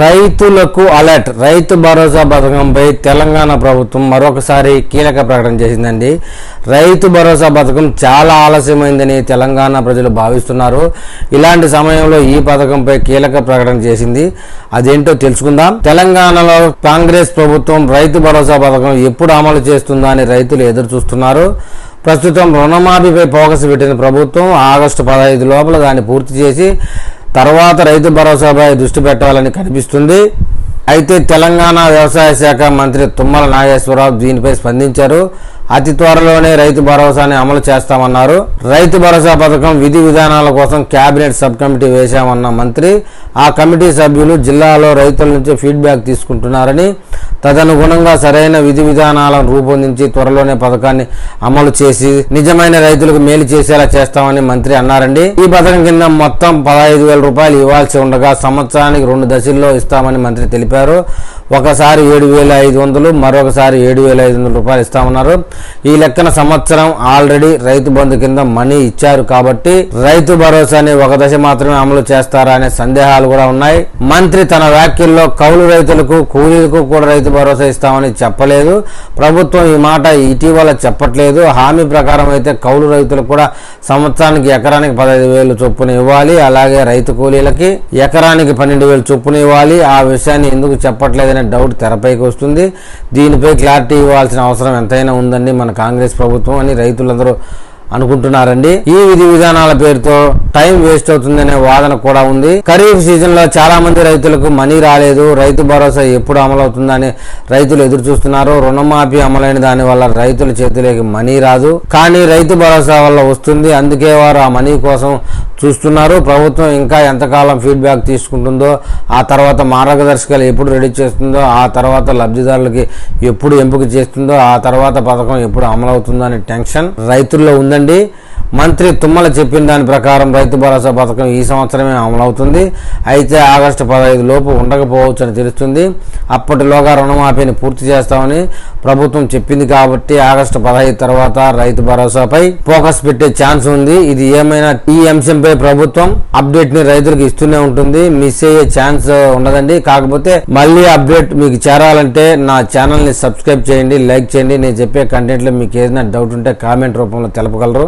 రైతులకు అలర్ట్. రైతు భరోసా పథకంపై తెలంగాణ ప్రభుత్వం మరొకసారి కీలక ప్రకటన చేసిందండి. రైతు భరోసా పథకం చాలా ఆలస్యమైందని తెలంగాణ ప్రజలు భావిస్తున్నారు. ఇలాంటి సమయంలో ఈ పథకంపై కీలక ప్రకటన చేసింది. అదేంటో తెలుసుకుందాం. తెలంగాణలో కాంగ్రెస్ ప్రభుత్వం రైతు భరోసా పథకం ఎప్పుడు అమలు చేస్తుందా అని రైతులు ఎదురు చూస్తున్నారు. ప్రస్తుతం రుణమాఫీపై ఫోకస్ పెట్టిన ప్రభుత్వం ఆగస్టు పదహైదు లోపల దాన్ని పూర్తి చేసి తర్వాత రైతు భరోసాపై దృష్టి పెట్టాలని కనిపిస్తుంది. అయితే తెలంగాణ వ్యవసాయ శాఖ మంత్రి తుమ్మల నాగేశ్వరరావు దీనిపై స్పందించారు. అతి త్వరలోనే రైతు భరోసాని అమలు చేస్తామన్నారు. రైతు భరోసా పథకం విధి విధానాల కోసం కేబినెట్ సబ్ కమిటీ వేశామన్న మంత్రి ఆ కమిటీ సభ్యులు జిల్లాలో రైతుల నుంచి ఫీడ్బ్యాక్ తీసుకుంటున్నారని తదనుగుణంగా సరైన విధి విధానాలను రూపొందించి త్వరలోనే పథకాన్ని అమలు చేసి నిజమైన రైతులకు మేలు చేసేలా చేస్తామని మంత్రి అన్నారండి. ఈ పథకం కింద మొత్తం పదహైదు వేల రూపాయలు ఇవ్వాల్సి ఉండగా సంవత్సరానికి రెండు దశల్లో ఇస్తామని మంత్రి తెలిపారు. ఒకసారి ఏడు వేల ఐదు వందలు మరొకసారి ఏడు వేల ఐదు వందల రూపాయలు ఇస్తామన్నారు. ఈ లెక్కన సంవత్సరం ఆల్రెడీ రైతు బంధు కింద మనీ ఇచ్చారు కాబట్టి రైతు భరోసాని ఒక దశ మాత్రమే అమలు చేస్తారా అనే సందేహాలు కూడా ఉన్నాయి. మంత్రి తన వ్యాఖ్యల్లో కౌలు రైతులకు కూలీలకు కూడా రైతు భరోసా ఇస్తామని చెప్పలేదు. ప్రభుత్వం ఈ మాట ఇటీవల చెప్పట్లేదు. హామీ ప్రకారం అయితే కౌలు రైతులకు కూడా సంవత్సరానికి ఎకరానికి పదహైదు వేలు చొప్పున ఇవ్వాలి. అలాగే రైతు కూలీలకి ఎకరానికి పన్నెండు వేలు చొప్పున ఇవ్వాలి. ఆ విషయాన్ని ఎందుకు చెప్పట్లేదనే డౌట్ తెరపైకి వస్తుంది. దీనిపై క్లారిటీ ఇవ్వాల్సిన అవసరం ఎంతైనా ఉందండి మన కాంగ్రెస్ ప్రభుత్వం అని రైతులందరూ అనుకుంటున్నారండి. ఈ విధి విధానాల పేరుతో టైం వేస్ట్ అవుతుందనే వాదన కూడా ఉంది. ఖరీఫ్ సీజన్లో చాలా మంది రైతులకు మనీ రాలేదు. రైతు భరోసా ఎప్పుడు అమలవుతుందని రైతులు ఎదురు చూస్తున్నారు. రుణమాఫీ అమలైన దాని వల్ల రైతుల చేతిలోకి మనీ రాదు. కానీ రైతు భరోసా వల్ల వస్తుంది. అందుకే వారు ఆ మనీ కోసం చూస్తున్నారు. ప్రభుత్వం ఇంకా ఎంతకాలం ఫీడ్బ్యాక్ తీసుకుంటుందో ఆ తర్వాత మార్గదర్శకాలు ఎప్పుడు రెడీ చేస్తుందో ఆ తర్వాత లబ్ధిదారులకి ఎప్పుడు ఎంపిక చేస్తుందో ఆ తర్వాత పథకం ఎప్పుడు అమలవుతుందో అనే టెన్షన్ రైతుల్లో ఉందండి. మంత్రి తుమ్మల చెప్పిన దాని ప్రకారం రైతు భరోసా పథకం ఈ సంవత్సరమే అమలవుతుంది. అయితే ఆగస్టు పదహైదు లోపు ఉండకపోవచ్చు అని తెలుస్తుంది. అప్పటిలోగా రుణమాఫీని పూర్తి చేస్తామని ప్రభుత్వం చెప్పింది కాబట్టి ఆగస్టు పదహైదు తర్వాత రైతు భరోసాపై ఫోకస్ పెట్టే ఛాన్స్ ఉంది. ఇది ఏమైనా ఈ అంశంపై ప్రభుత్వం అప్డేట్ని రైతులకు ఇస్తూనే ఉంటుంది. మిస్ అయ్యే ఛాన్స్ ఉండదండి. కాకపోతే మళ్ళీ అప్డేట్ మీకు చేరాలంటే నా ఛానల్ని సబ్స్క్రైబ్ చేయండి లైక్ చేయండి. నేను చెప్పే కంటెంట్లో మీకు ఏదైనా డౌట్ ఉంటే కామెంట్ రూపంలో తెలపగలరు.